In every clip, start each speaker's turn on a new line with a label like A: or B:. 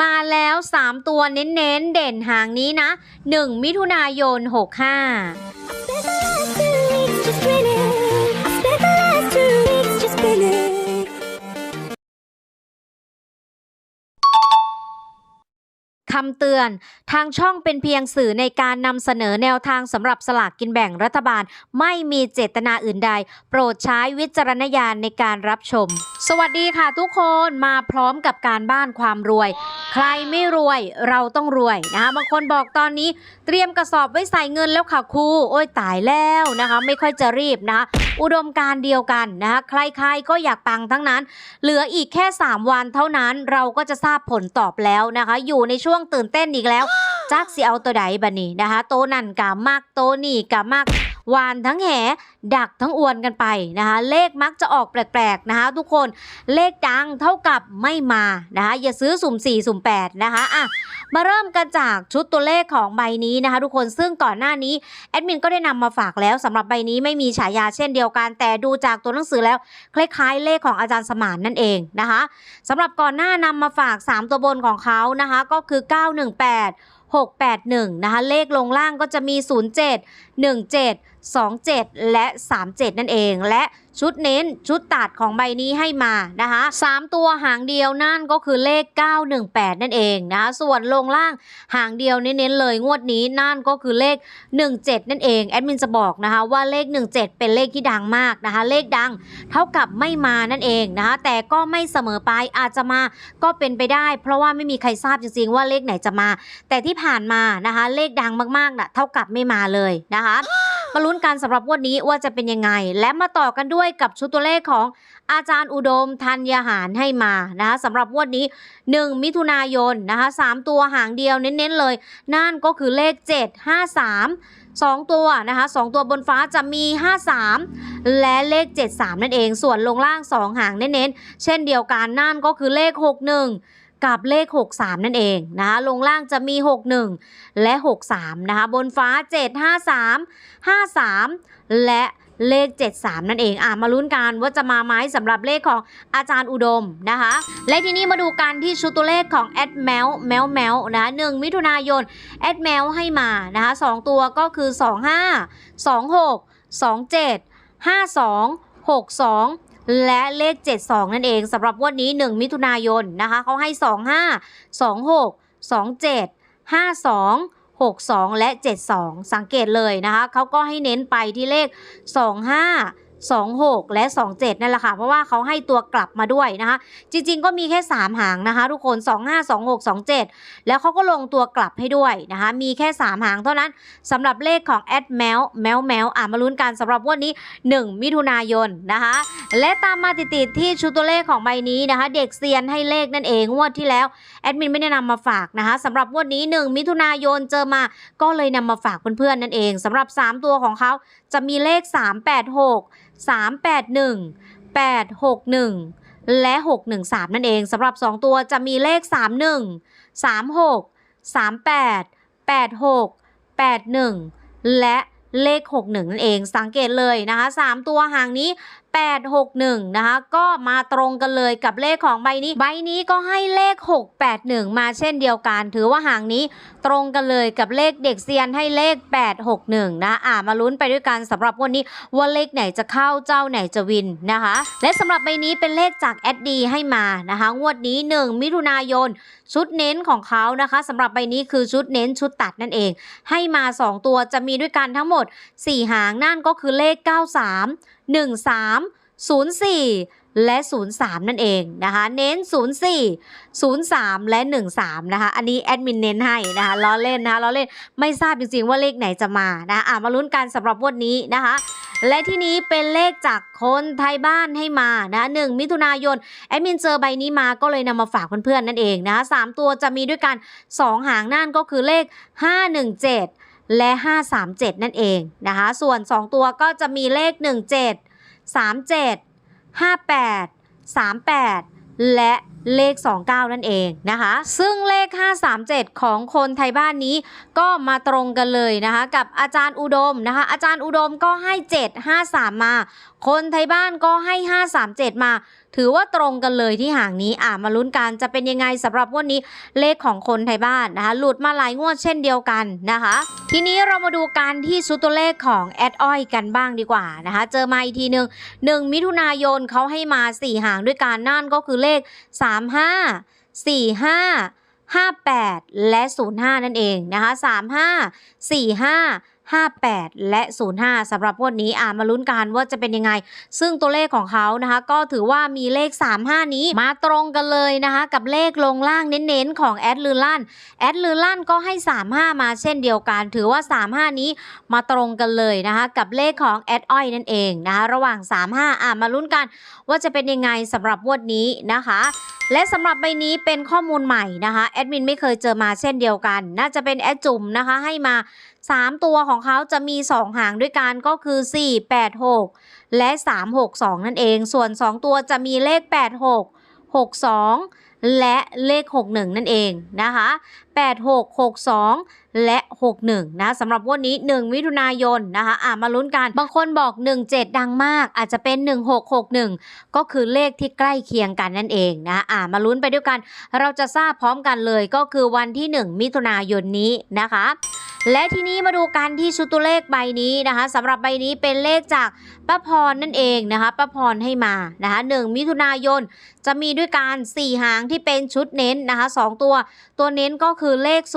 A: มาแล้ว 3 ตัวเน้นๆ เด่นหางนี้นะ 1 มิถุนายน 65ำเตือน ทางช่องเป็นเพียงสื่อในการนำเสนอแนวทางสำหรับสลากกินแบ่งรัฐบาล ไม่มีเจตนาอื่นใด โปรดใช้วิจารณญาณในการรับชม สวัสดีค่ะทุกคนมาพร้อมกับการบ้านความรวย ใครไม่รวยเราต้องรวยนะคะบางคนบอกตอนนี้ เตรียมกระสอบไว้ใส่เงินแล้วค่ะครูโอ้ยตายแล้วนะคะ ไม่ค่อยจะรีบนะคะ อุดมการเดียวกันนะคะใครๆก็อยากปังทั้งนั้น เหลืออีกแค่ 3 วันเท่านั้นเราก็จะทราบผลตอบแล้วนะคะ อยู่ในช่วงตื่นเต้นอีกแล้วจักสิเอาตัวใดบันนี้นะคะ โตนั่นกามากโตนี่กามาก วานทั้งแห ดักทั้งอวนกันไปนะคะ เลขมักจะออกแปลกๆนะคะ ทุกคนเลขดังเท่ากับไม่มานะคะ อย่าซื้อสุ่ม 4 สุ่ม 8 นะคะอะมาเริ่มกันจากชุดตัวเลขของใบนี้นะคะ ทุกคนซึ่งก่อนหน้านี้แอดมินก็ได้นำมาฝากแล้วสำหรับใบนี้ไม่มีฉายาเช่นเดียวกัน แต่ดูจากตัวหนังสือแล้วคล้ายๆ เลขของอาจารย์สมานนั่นเองนะคะสำหรับก่อนหน้านำมาฝาก 3 ตัวบนของเขานะคะ ก็คือ 918 681 นะคะ เลขลงล่างก็จะมี 07 17 27 และ 37 นั่นเอง และชุดเน้นชุดตัดของใบนี้ให้มานะคะ3ตัวหางเดียวนั่นก็คือเลข 918 นั่นเองนะคะส่วนลงล่างหางเดียวเน้นๆเลยงวดนี้นั่นก็คือเลข 17 นั่นเองแอดมินจะบอกนะคะว่าเลข 17 เป็นเลขที่ดังมากนะคะเลขดังเท่ากับไม่มานั่นเองนะคะแต่ก็ไม่เสมอไปอาจจะมาก็เป็นไปได้ เพราะว่าไม่มีใครทราบจริงๆว่าเลขไหนจะมา แต่ที่ผ่านมานะคะเลขดังมากๆน่ะเท่ากับไม่มาเลยนะคะมาลุ้นกันสำหรับงวันนี้ว่าจะเป็นยังไง และมาต่อกันด้วยกับชุดตัวเลขของอาจารย์อุดมธัญญาหารให้มานะคะสำหรับงวันนี้ 1 มิถุนายนนะคะ3ตัวหางเดียวเน้นๆเลย นั่นก็คือเลข 7 5 3 2 ตัวนะคะ2ตัวบนฟ้าจะมี 53 และเลข 73 นั่นเอง ส่วนลงล่าง 2 หางเน้นๆเช่นเดียวกันนั่นก็คือเลข 61 กับเลข 63 นั่นเองนะคะลงล่างจะมี 61 และ 63 นะคะบนฟ้า 753 53 และเลข 73 นั่นเอง อะ มาลุ้นกันว่าจะมาไหมสำหรับเลขของอาจารย์อุดมนะคะ และทีนี้มาดูกันที่ชุดตัวเลขของแอดแมวแมวแมวนะ1มิถุนายนแอดแมวให้มานะคะ2ตัวก็คือ 25 26 27 52 62 และเลข 72 นั่นเองสำหรับวันนี้ 1 มิถุนายนนะคะเขาให้ 25 26 27 52 62 และ 72 สังเกตเลยนะคะเขาก็ให้เน้นไปที่เลข 25 26 และ 27 นั่นแหละค่ะ เพราะว่าเขาให้ตัวกลับมาด้วยนะคะ จริงๆ ก็มีแค่ 3 หางนะคะ ทุกคน 25 26 27 แล้วเขาก็ลงตัวกลับให้ด้วยนะคะ มีแค่ 3 หางเท่านั้นสำหรับเลขของแอดแมวแมวแมวอะมาลุ้นกันสำหรับวันนี้ 1 มิถุนายนนะคะ และตามมาติดๆที่ชุดตัวเลขของใบนี้นะคะ เด็กเซียนให้เลขนั่นเองงวดที่แล้วแอดมินไม่ได้นำมาฝากนะคะสำหรับวดนี้ 1 มิถุนายนเจอมาก็เลยนำมาฝากเพื่อนๆนั่นเองสำหรับ 3 ตัวของเขาจะมีเลข 386 381 861 และ 613 นั่นเองสำหรับ 2 ตัวจะมีเลข 31 36 38 86 81 และเลข 61 นั่นเอง สังเกตเลยนะคะ 3 ตัวห่างนี้861 นะคะ ก็มาตรงกันเลยกับเลขของใบนี้ ใบนี้ก็ให้เลข 681 มาเช่นเดียวกัน ถือว่าหางนี้ตรงกันเลยกับเลขเด็กเซียนให้เลข 861 นะ อ่ามาลุ้นไปด้วยกันสำหรับวันนี้ว่าเลขไหนจะเข้าเจ้าไหนจะวินนะคะ และสำหรับใบนี้เป็นเลขจากแอดดีให้มานะคะ งวดนี้ 1 มิถุนายน ชุดเน้นของเขานะคะสำหรับใบนี้คือชุดเน้นชุดตัดนั่นเอง ให้มา 2 ตัวจะมีด้วยกันทั้งหมด 4 หางนั่นก็คือเลข 93 13 04 และ 03 นั่นเองนะคะเน้น 04 03 และ 13 นะคะอันนี้แอดมินเน้นให้นะคะล้อเล่นนะคะล้อเล่นไม่ทราบจริงๆว่าเลขไหนจะมานะอะมาลุ้นกันสำหรับวันนี้นะคะและที่นี้เป็นเลขจากคนไทยบ้านให้มานะหนึ่งมิถุนายนแอดมินเจอใบนี้มาก็เลยนำมาฝากเพื่อนๆนั่นเองนะคะสามตัวจะมีด้วยกัน 2 หางนั่นก็คือเลข 517 และ 537 นั่นเองนะคะ ส่วน 2 ตัวก็จะมีเลข 17 37 58 38 และเลข 29 นั่นเองนะคะ ซึ่งเลข 537 ของคนไทยบ้านนี้ก็มาตรงกันเลยนะคะ กับอาจารย์อุดมนะคะ อาจารย์อุดมก็ให้ 7 53 มา คนไทยบ้านก็ให้ 537 มาถือว่าตรงกันเลยที่ห่างนี้อ่ามาลุ้นกันจะเป็นยังไงสำหรับงวันนี้เลขของคนไทยบ้านนะคะ หลุดมาหลายงวดเช่นเดียวกันนะคะ ทีนี้เรามาดูการที่ชุดตัวเลขของแอดอ้อยกันบ้างดีกว่านะคะ เจอมาอีกทีหนึ่งหนึ่งมิถุนายนเขาให้มาสี่หางด้วยกันนั่นก็คือเลข 35 45 58 และ 05 นั่นเองนะคะ 35 45 58 และ 05สำหรับงวดนี้อ่ามาลุ้นกันว่าจะเป็นยังไง ซึ่งตัวเลขของเขานะคะ ก็ถือว่ามีเลข 35 นี้มาตรงกันเลยนะคะ กับเลขลงล่างเน้นๆ ของแอดลือลั่นแอดลือลั่นก็ให้ 35 มาเช่นเดียวกัน ถือว่า 35 นี้มาตรงกันเลยนะคะ กับเลขของแอดอ้อยนั่นเองนะคะ ระหว่าง 35 อ่ามาลุ้นกันว่าจะเป็นยังไงสำหรับงวดนี้นะคะ และสำหรับใบนี้เป็นข้อมูลใหม่นะคะแอดมินไม่เคยเจอมาเช่นเดียวกัน น่าจะเป็นแอดจุ่มนะคะให้มา 3 ตัวของเขาจะมี 2 หางด้วยกันก็คือ 4 8 6 และ 3 6 2 นั่นเอง ส่วน 2 ตัวจะมีเลข 8 62 และเลข 61 นั่นเองนะคะ8 6 6 2 และ 61 นะสำหรับวันนี้ 1 มิถุนายนนะคะอ่ามาลุ้นกัน บางคนบอก 17 ดังมาก อาจจะเป็น 1661 ก็คือเลขที่ใกล้เคียงกันนั่นเองนะอ่ามาลุ้นไปด้วยกัน เราจะทราบพร้อมกันเลยก็คือวันที่ 1 มิถุนายนนี้นะคะ และทีนี้มาดูกันที่ชุดตัวเลขใบนี้นะคะสำหรับใบนี้เป็นเลขจากป้าพรนั่นเองนะคะป้าพรให้มานะคะ1มิถุนายนจะมีด้วยการ4หางที่เป็นชุดเน้นนะคะ2ตัว ตัวเน้นก็คือเลข 05 15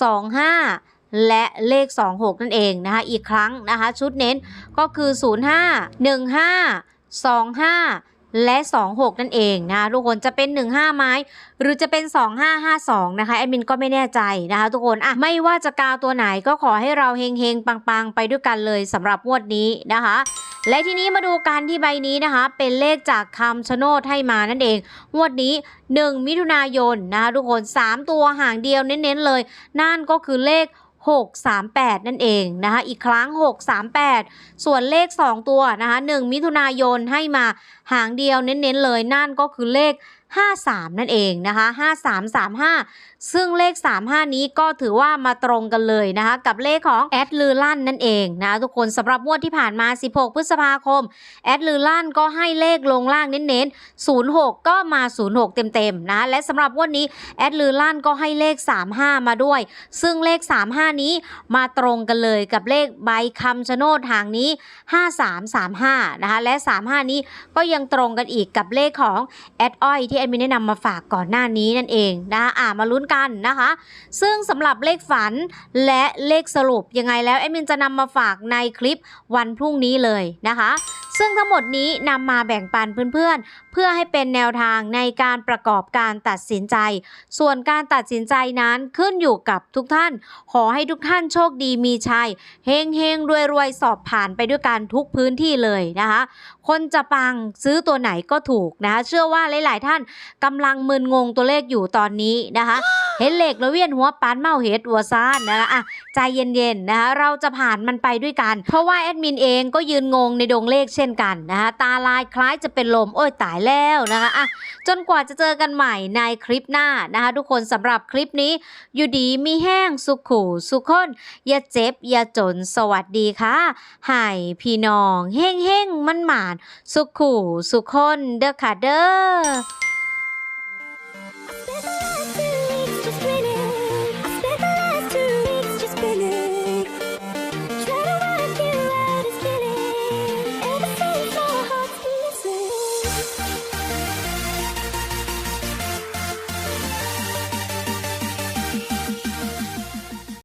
A: 25 และเลข 26 นั่นเองนะคะอีกครั้งนะคะชุดเน้นก็คือ 05 15 25 และ 26 นั่นเองนะทุกคนจะเป็น 15 ไม้ หรือจะเป็น 2552 นะคะแอดมินก็ไม่แน่ใจนะคะทุกคนอะไม่ว่าจะกาวตัวไหนก็ขอให้เราเฮงเฮงๆปังๆ ไปด้วยกันเลยสำหรับงวดนี้นะคะและทีนี้มาดูการที่ใบนี้นะคะ เป็นเลขจากคำชะโนดให้มานั่นเองงวดนี้ 1 มิถุนายนนะคะทุกคน 3 ตัวห่างเดียวเน้นๆเลย นั่นก็คือเลข 638 นั่นเองนะคะอีกครั้ง 638 ส่วนเลข 2 ตัวนะคะ1มิถุนายนให้มาหางเดียวเน้นๆเลยนั่นก็คือเลข 53 นั่นเองนะคะ 5335 ซึ่งเลข 35 นี้ก็ถือว่ามาตรงกันเลยนะคะ กับเลขของแอดลือลั่นนั่นเองนะทุกคนสำหรับงวดที่ผ่านมา 16 พฤษภาคม แอดลือลั่นก็ให้เลขลงล่างเน้นๆ 06 ก็มา 06 เต็มๆนะ และสำหรับงวันนี้ แอดลือลั่นก็ให้เลข 35 มาด้วย ซึ่งเลข 35 นี้มาตรงกันเลยกับเลขใบคำชะโนดหางนี้ 5335 นะคะ และ 35 นี้ก็ยังตรงกันอีกกับเลขของแอดอ้อยที่แอดมินได้นำมาฝากก่อนหน้านี้นั่นเองนะคะอ่ามาลุ้นกันนะคะ ซึ่งสำหรับเลขฝันและเลขสรุปยังไงแล้วแอดมินจะนำมาฝากในคลิปวันพรุ่งนี้เลยนะคะ ซึ่งทั้งหมดนี้นำมาแบ่งปันเพื่อนๆ เพื่อให้เป็นแนวทางในการประกอบการตัดสินใจ ส่วนการตัดสินใจนั้นขึ้นอยู่กับทุกท่าน ขอให้ทุกท่านโชคดีมีชัยเฮงเฮงรวยรวยสอบผ่านไปด้วยกันทุกพื้นที่เลยนะคะ คนจะปังซื้อตัวไหนก็ถูกนะคะเชื่อว่าหลาย ๆ ท่านกำลังมึนงงตัวเลขอยู่ตอนนี้นะคะ เห็นเหล็กแล้วเวียนหัวปานเมาเห็ดหัวซ่านนะคะอะใจเย็นๆนะคะเราจะผ่านมันไปด้วยกัน เพราะว่าแอดมินเองก็ยืนงงในดงเลขเช่นกันนะคะตาลายคล้ายจะเป็นลมโอ้ยตายแล้วนะคะอะจนกว่าจะเจอกันใหม่ในคลิปหน้านะคะทุกคนสำหรับคลิปนี้ อยู่ดีมีแห้งสุขูสุขคนอย่าเจ็บ อย่าจนสวัสดีค่ะให้พี่น้อง เฮ่งเฮ่งมันหมานสุขูสุขคนเด้อค่ะเด้อ